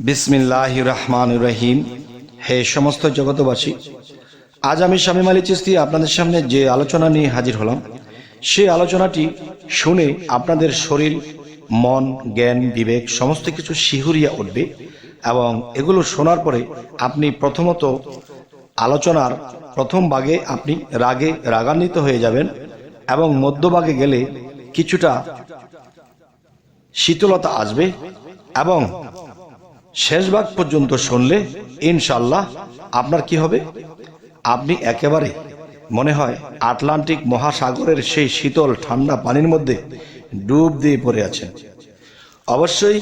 বিসমিল্লাহ রহমান রহিম। হে সমস্ত জগতবাসী আজ আমি স্বামী আলী চিস্তি আপনাদের সামনে যে আলোচনা নিয়ে হাজির হলাম সেই আলোচনাটি শুনে আপনাদের শরীর, মন, জ্ঞান, বিবেক সমস্ত কিছু শিহুরিয়া উঠবে এবং এগুলো শোনার পরে আপনি প্রথমত আলোচনার প্রথম ভাগে আপনি রাগে রাগান্বিত হয়ে যাবেন এবং মধ্যভাগে গেলে কিছুটা শীতলতা আসবে এবং শেষ ভাগ পর্যন্ত শুনলে ইনশাল্লাহ আপনার কি হবে? আপনি একেবারে মনে হয় আটলান্টিক মহাসাগরের সেই শীতল ঠান্ডা পানির মধ্যে ডুব দিয়ে পড়ে আছেন। অবশ্যই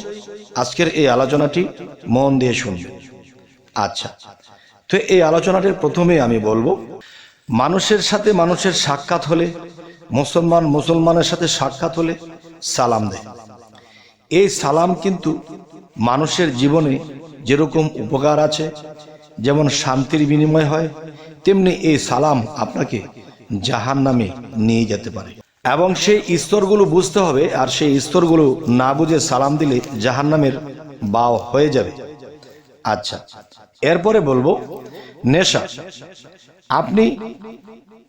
আজকের এই আলোচনাটি মন দিয়ে শুনবেন। আচ্ছা তো এই আলোচনাটির প্রথমে আমি বলব, মানুষের সাথে মানুষের সাক্ষাৎ হলে, মুসলমান মুসলমানের সাথে সাক্ষাৎ হলে সালাম দেয়। এই সালাম কিন্তু মানুষের জীবনে যেরকম উপকার আছে, যেমন শান্তির বিনিময় হয়, তেমনি এই সালাম আপনাকে জাহান নামে নিয়ে যেতে পারে। এবং সেই স্তরগুলো বুঝতে হবে, আর সেই স্তরগুলো না বুঝে সালাম দিলে জাহান নামের বাও হয়ে যাবে। আচ্ছা এরপরে বলব, নেশা। আপনি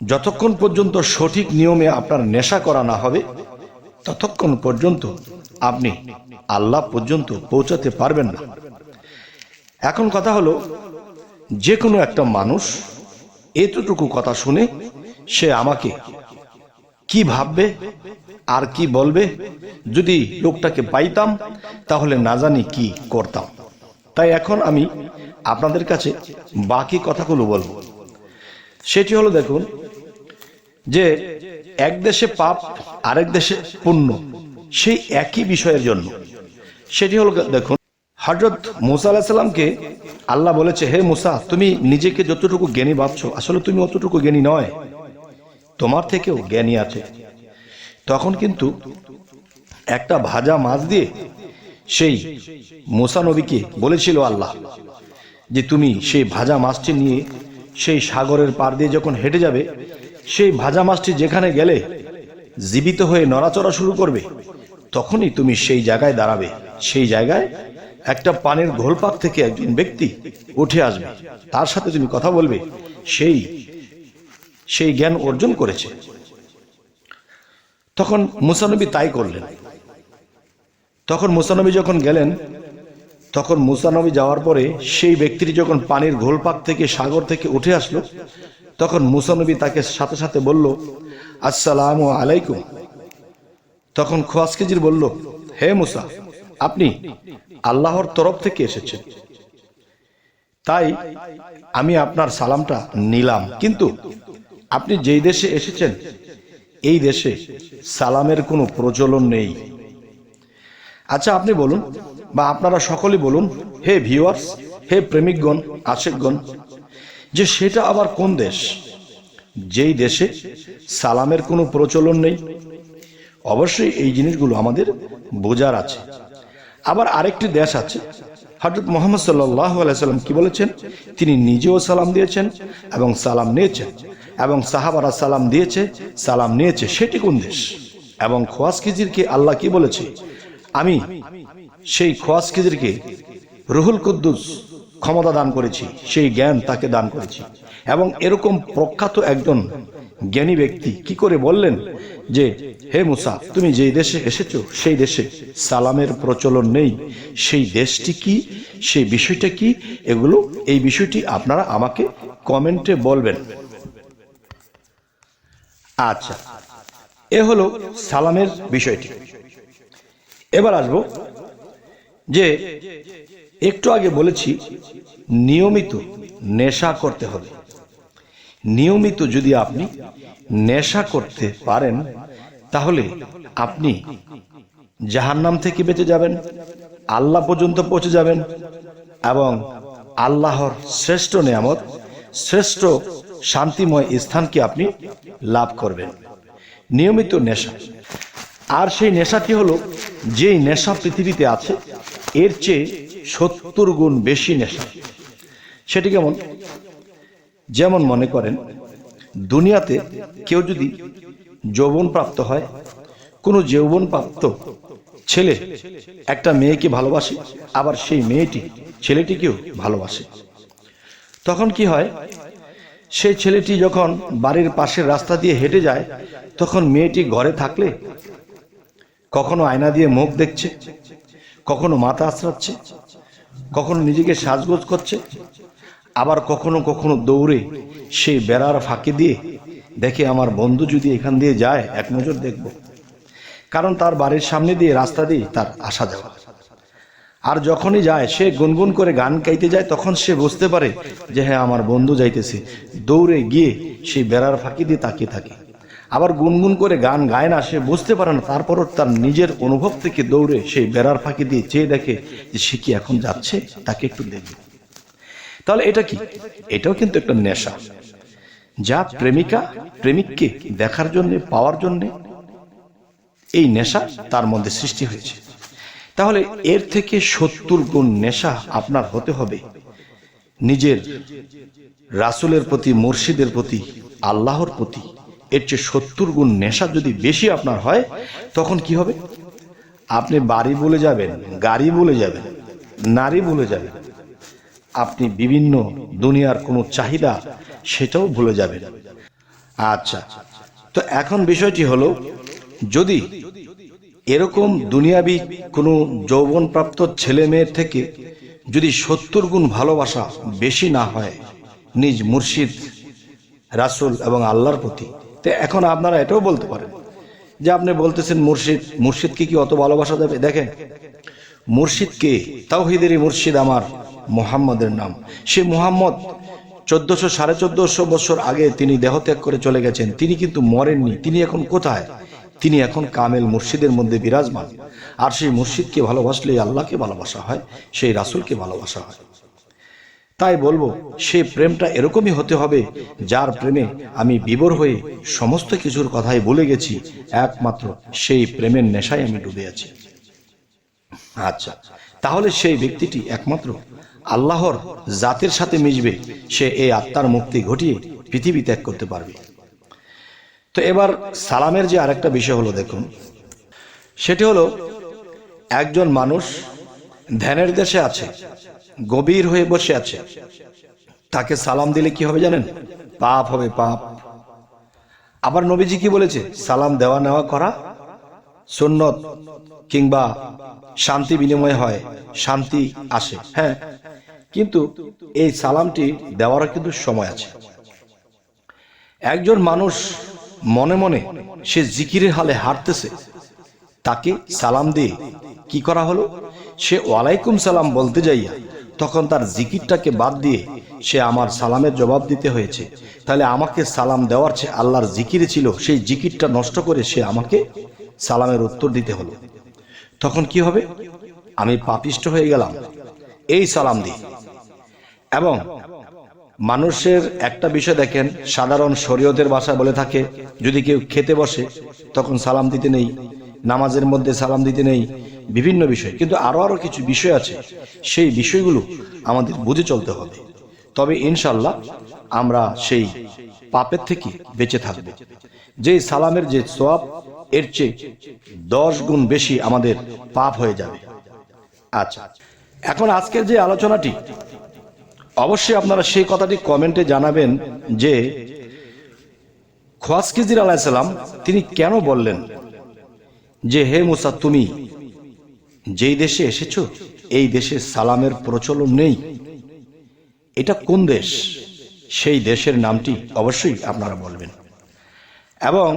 যতক্ষণ পর্যন্ত সঠিক নিয়মে আপনার নেশা করা না হবে, ততক্ষণ পর্যন্ত আপনি আল্লাহ পর্যন্ত পৌঁছাতে পারবেন না। এখন কথা হলো, যে কোনো একটা মানুষ এতটুকু কথা শুনে সে আমাকে কি ভাববে আর কি বলবে? যদি লোকটাকে পাইতাম, তাহলে না জানি কি করতাম। তাই এখন আমি আপনাদের কাছে বাকি কথাগুলো বলব। সেটি হলো দেখুন যে, এক দেশে পাপ, আরেক দেশে পুণ্য। সেই একই বিষয়ের জন্য। সেটি হলো, দেখুন হজরত মুসা আলাহিসাল্লামকে আল্লাহ বলেছে, হে মুসা, তুমি নিজেকে যতটুকু জ্ঞানী ভাবছ, আসলে তুমি অতটুকু জ্ঞানী নয়। তোমার থেকেও জ্ঞানী আছে। তখন কিন্তু একটা ভাজা মাছ দিয়ে সেই মুসা নবীকে বলেছিল আল্লাহ যে, তুমি সেই ভাজা মাছটি নিয়ে সেই সাগরের পার দিয়ে যখন হেঁটে যাবে, সেই ভাজা মাছটি যেখানে গেলে জীবিত হয়ে নড়াচড়া শুরু করবে তখনই তুমি সেই জায়গায় দাঁড়াবে। সেই জায়গায় একটা পানির ঘোলপাক থেকে একজন ব্যক্তি উঠে আসবে। তার সাথে তুমি কথা বলবে। সেই সেই জ্ঞান অর্জন করেছে। তখন মুসানবী তাই করলেন। তখন মুসানবী যখন গেলেন, তখন মুসানবী যাওয়ার পরে সেই ব্যক্তিটি যখন পানির ঘোলপাক থেকে সাগর থেকে উঠে আসলো, তখন মুসানবী তাকে সাথে সাথে বলল, আসসালামু আলাইকুম। তখন খোয়াজ কেজির বলল, হে মুসা, আপনি আল্লাহর তরফ থেকে এসেছেন। তাই আমি আপনার সালামটা নিলাম। কিন্তু আপনি যেই দেশে এসেছেন, এই দেশে সালামের কোনো প্রচলন নেই। আচ্ছা আপনি বলুন বা আপনারা সকলেই বলুন, হে ভিউয়ার্স, হে প্রেমিকগণ, আশেকগণ, যে সেটা আবার কোন দেশ? যেই দেশে সালামের কোনো প্রচলন নেই অবশ্যই এই জিনিসগুলো আমাদের বোঝার আছে। আবার আরেকটি দেশ আছে হজরত মোহাম্মদ সাল্লাহ আলাইসাল্লাম কি বলেছেন? তিনি নিজেও সালাম দিয়েছেন এবং সালাম নিয়েছেন এবং সাহাবারা সালাম দিয়েছে, সালাম নিয়েছে। সেটি কোন দেশ? এবং খোয়াজ খিজিরকে আল্লাহ কি বলেছে? আমি সেই খোয়াজ রুহুল কুদ্দুস ক্ষমতা দান করেছি, সেই জ্ঞান তাকে দান করেছি। এবং এরকম প্রখ্যাত একজন জ্ঞানী ব্যক্তি কি করে বললেন যে, হে মুসা, তুমি যেই দেশে এসেছ, সেই দেশে সালামের প্রচলন নেই। সেই দেশটি কি? সেই বিষয়টা কি? এগুলো, এই বিষয়টি আপনারা আমাকে কমেন্টে বলবেন। আচ্ছা এ হলো সালামের বিষয়টি। এবার আসব যে, একটু আগে বলেছি, নিয়মিত নেশা করতে হবে। নিয়মিত যদি আপনি নেশা করতে পারেন, তাহলে আপনি জাহান্নাম থেকে বেঁচে যাবেন, আল্লাহ পর্যন্ত পৌঁছে যাবেন এবং আল্লাহর শ্রেষ্ঠ নিয়ামত, শ্রেষ্ঠ শান্তিময় স্থানকে আপনি লাভ করবেন। নিয়মিত নেশা। আর সেই নেশাটি হলো, যেই নেশা পৃথিবীতে আছে, এর চেয়ে সত্তর গুণ বেশি নেশা। সেটি কেমন? যেমন মনে করেন, দুনিয়াতে কেউ যদি যৌবন প্রাপ্ত হয়, কোনো যৌবন প্রাপ্ত ছেলে একটা মেয়েকে ভালোবাসে, আবার সেই মেয়েটি ছেলেটিকেও ভালোবাসে। তখন কি হয়, সেই ছেলেটি যখন বাড়ির পাশের রাস্তা দিয়ে হেঁটে যায়, তখন মেয়েটি ঘরে থাকলে কখনো আয়না দিয়ে মুখ দেখছে, কখনো মাথা আশ্রাচ্ছে কখনো নিজেকে সাজগোজ করছে আবার কখনো কখনো দৌড়ে সেই বেড়ার ফাঁকি দিয়ে দেখে আমার বন্ধু যদি এখান দিয়ে যায়, এক নজর দেখব। কারণ তার বাড়ির সামনে দিয়ে রাস্তা দিয়ে তার আসা যাওয়া। আর যখনই যায়, সে গুনগুন করে গান গাইতে যায়, তখন সে বুঝতে পারে যে হ্যাঁ আমার বন্ধু যাইতেছে। দৌড়ে গিয়ে সেই বেড়ার ফাঁকি দিয়ে তাকিয়ে থাকে। আবার গুনগুন করে গান গায় না, সে বুঝতে পারে না। তারপরও তার নিজের অনুভব থেকে দৌড়ে সেই বেড়ার ফাঁকি দিয়ে চেয়ে দেখে যে সে কি এখন যাচ্ছে, তাকে একটু দেখবে। তাহলে এটা কি? এটাও কিন্তু একটা নেশা। যা প্রেমিকা, প্রেমিককে দেখার জন্য, পাওয়ার জন্য এই নেশা তার মধ্যে সৃষ্টি হয়েছে। তাহলে এর থেকে সত্তর গুণ নেশা আপনার হতে হবে নিজের রাসুলের প্রতি, মুর্শিদের প্রতি, আল্লাহর প্রতি। এর চেয়ে সত্তর গুণ নেশা যদি বেশি আপনার হয়, তখন কি হবে? আপনি বাড়ি বলে যাবেন, গাড়ি বলে যাবেন, নারী বলে যাবেন আপনি বিভিন্ন দুনিয়ার কোনো চাহিদা সেটাও ভুলে যাবেন। আচ্ছা তো এখন বিষয়টি হলো, যদি এরকম দুনিয়াবি কোনো যৌবনপ্রাপ্ত ছেলে মেয়ের থেকে যদি সত্তর গুণ ভালোবাসা বেশি না হয় নিজ মুর্শিদ, রাসুল এবং আল্লাহর প্রতি, তো এখন আপনারা এটাও বলতে পারেন যে আপনি বলতেছেন মুর্শিদ, মুর্শিদকে কি অত ভালোবাসা দেবে? দেখেন, মুর্শিদকে তাওহিদেরই মুর্শিদ আমার মোহাম্মদের নাম। সে মোহাম্মদ চোদ্দশো সাড়ে চোদ্দশো বছর আগে তিনি দেহত্যাগ করে চলে গেছেন। তিনি কিন্তু মরেননি। তিনি এখন কোথায়? তিনি এখন কামেল মুর্শিদের মধ্যে বিরাজমান। আর সেই মুর্শিদকে ভালোবাসলেই আল্লাহকে ভালোবাসা হয়, সেই রাসুলকে ভালোবাসা হয়। তাই বলব সেই প্রেমটা এরকমই হতে হবে, যার প্রেমে আমি বিবর হয়ে সমস্ত কিছুর কথাই বলে গেছি। একমাত্র সেই প্রেমের নেশায় আমি ডুবে আছি। আচ্ছা তাহলে সেই ব্যক্তিটি একমাত্র আল্লাহর জাতের সাথে মিশবে, সে এই আত্মার মুক্তি ঘটিয়ে পৃথিবী ত্যাগ করতে পারবে। তো এবার সালামের যে আরেকটা বিষয় হলো দেখুন, সেটি হলো একজন মানুষ ধ্যানের দেশে আছে, গভীর হয়ে বসে আছে। তাকে সালাম দিলে কি হবে জানেন? পাপ হবে পাপ। আবার নবীজি কি বলেছে? সালাম দেওয়া নেওয়া করা সুন্নত কিংবা শান্তি বিনিময় হয়, শান্তি আসে। হ্যাঁ কিন্তু এই সালামটি দেওয়ারও কিন্তু সময় আছে। একজন মানুষ মনে মনে সে জিকিরের হালে হাঁটতেছে, তাকে সালাম দিয়ে কি করা হলো? সে ওয়ালাইকুম সালাম বলতে যাইয়া তখন তার জিকিরটাকে বাদ দিয়ে সে আমার সালামের জবাব দিতে হয়েছে। তাহলে আমাকে সালাম দেওয়ার চেয়ে আল্লাহর জিকিরে ছিল, সেই জিকিরটা নষ্ট করে সে আমাকে সালামের উত্তর দিতে হলো। তখন কি হবে? আমি পাপিষ্ট হয়ে গেলাম। এই সালাম দিয়ে। এবং মানুষের একটা বিষয় দেখেন, সাধারণ শরীয়তের ভাষায় বলে থাকে, যদি কেউ খেতে বসে, তখন সালাম দিতে নেই, নামাজের মধ্যে সালাম দিতে নেই, বিভিন্ন বিষয়। কিন্তু আরও আরও কিছু বিষয় আছে, সেই বিষয়গুলো আমাদের বুঝে চলতে হবে। তবে ইনশাল্লাহ আমরা সেই পাপের থেকে বেঁচে থাকব। যে সালামের যে সোয়াব এর চেয়ে দশ গুণ বেশি আমাদের পাপ হয়ে যাবে। আচ্ছা এখন আজকের যে আলোচনাটি অবশ্যই আপনারা সেই কথাটি কমেন্টে জানাবেন যে খোয়াজ খিজির আলাহিসাল্লাম তিনি কেন বললেন যে, হে মুসা, তুমি যেই দেশে এসেছ, এই দেশে সালামের প্রচলন নেই। এটা কোন দেশ? সেই দেশের নামটি অবশ্যই আপনারা বলবেন। এবং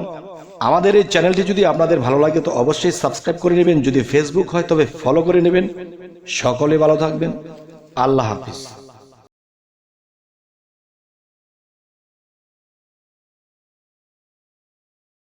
আমাদের এই চ্যানেলটি যদি আপনাদের ভালো লাগে, তো অবশ্যই সাবস্ক্রাইব করে নেবেন। যদি ফেসবুক হয়, তবে ফলো করে নেবেন। সকলে ভালো থাকবেন। আল্লাহ হাফিজ।